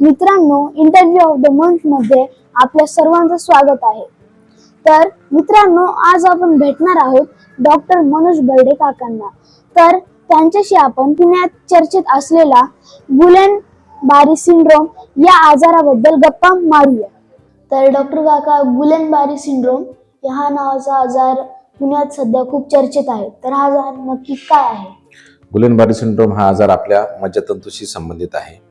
मित्रांनो interview of the मंथमध्ये आपल्या सर्वांचं स्वागत आहे. तर मित्रांनो आज आपण भेटणार आहोत डॉक्टर मनोज बर्डे काकांना. तर त्यांच्याशी आपण पुण्यात चर्चेत असलेला गुलेन बारी सिंड्रोम या आजाराबद्दल गप्पा मारूया. तर डॉक्टर काका गुलेन बारी सिंड्रोम ह्या नावाचा आजार पुण्यात सध्या खूप चर्चेत आहे. तर हा आजार नक्की काय आहे? गुलेनबारी सिंड्रोम हा आजार आपल्या मज्जातंतूशी संबंधित आहे.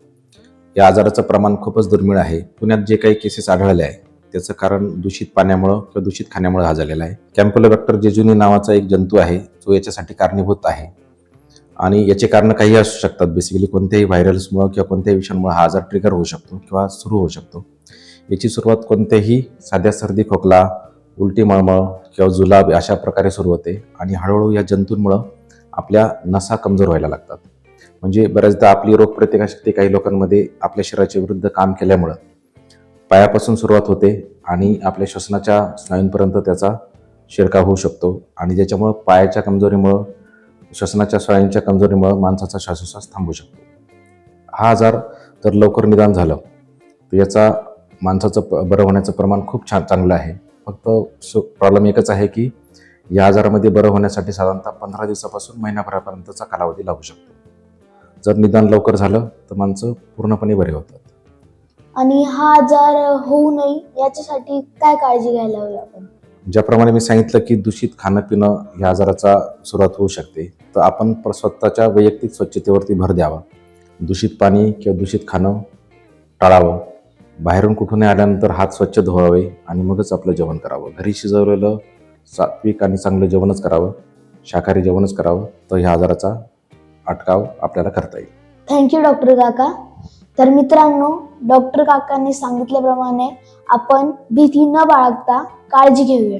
या आजाराचं प्रमाण खूपच दुर्मिळ आहे. पुण्यात जे काही केसेस आढळले आहे त्याचं कारण दूषित पाण्यामुळं किंवा दूषित खाण्यामुळे हा झालेला आहे. कॅम्पोलोबॅक्टर जेजुनी नावाचा एक जंतू आहे जो याच्यासाठी कारणीभूत आहे. आणि याचे कारण काही असू शकतात. बेसिकली कोणत्याही व्हायरल्समुळं किंवा कोणत्याही विषाणूमुळे हा आजार ट्रिगर होऊ शकतो किंवा सुरू होऊ शकतो. याची सुरुवात कोणत्याही साध्या सर्दी खोकला उलटी मळमळ किंवा जुलाब अशा प्रकारे सुरू होते. आणि हळूहळू या जंतूंमुळं आपल्या नसा कमजोर व्हायला लागतात. म्हणजे बऱ्याचदा आपली रोगप्रतिकारशक्ती काही लोकांमध्ये आपल्या शरीराच्या विरुद्ध काम केल्यामुळं. पायापासून सुरुवात होते आणि आपल्या श्वसनाच्या स्नायूंपर्यंत त्याचा शिरकाव होऊ शकतो आणि ज्याच्यामुळं पायाच्या कमजोरीमुळं श्वसनाच्या स्नायूंच्या कमजोरीमुळं माणसाचा श्वासोश्वास थांबू शकतो. हा आजार जर लवकर निदान झालं. तर याचा माणसाचं प- बरं होण्याचं प्रमाण खूप छान चांगलं आहे. फक्त प्रॉब्लेम एकच आहे की या आजारामध्ये बरं होण्यासाठी साधारणतः पंधरा दिवसापासून महिन्याभरापर्यंतचा कालावधी लागू शकतो. जर निदान लवकर झालं तर माणसं पूर्णपणे बरे होतात. आणि हा आजार होऊ नये याच्यासाठी काय काळजी घ्यायला हवी आपण? ज्याप्रमाणे मी सांगितलं की दूषित खाणं पिणं या आजाराचा सुरुवात होऊ शकते तर आपण प्र- स्वतःच्या वैयक्तिक स्वच्छतेवरती भर द्यावा. दूषित पाणी किंवा दूषित खाणं टाळावं. बाहेरून कुठूनही आल्यानंतर हात स्वच्छ धुवावे आणि मगच आपलं जेवण करावं. घरी शिजवलेलं सात्विक आणि चांगलं जेवणच करावं. शाकाहारी जेवणच करावं. तर ह्या आजाराचा अटकाव आपल्याला करता येईल. थँक्यू डॉक्टर काका. तर मित्रांनो डॉक्टर काकांनी सांगितल्याप्रमाणे आपण भीती न बाळगता काळजी घेऊया.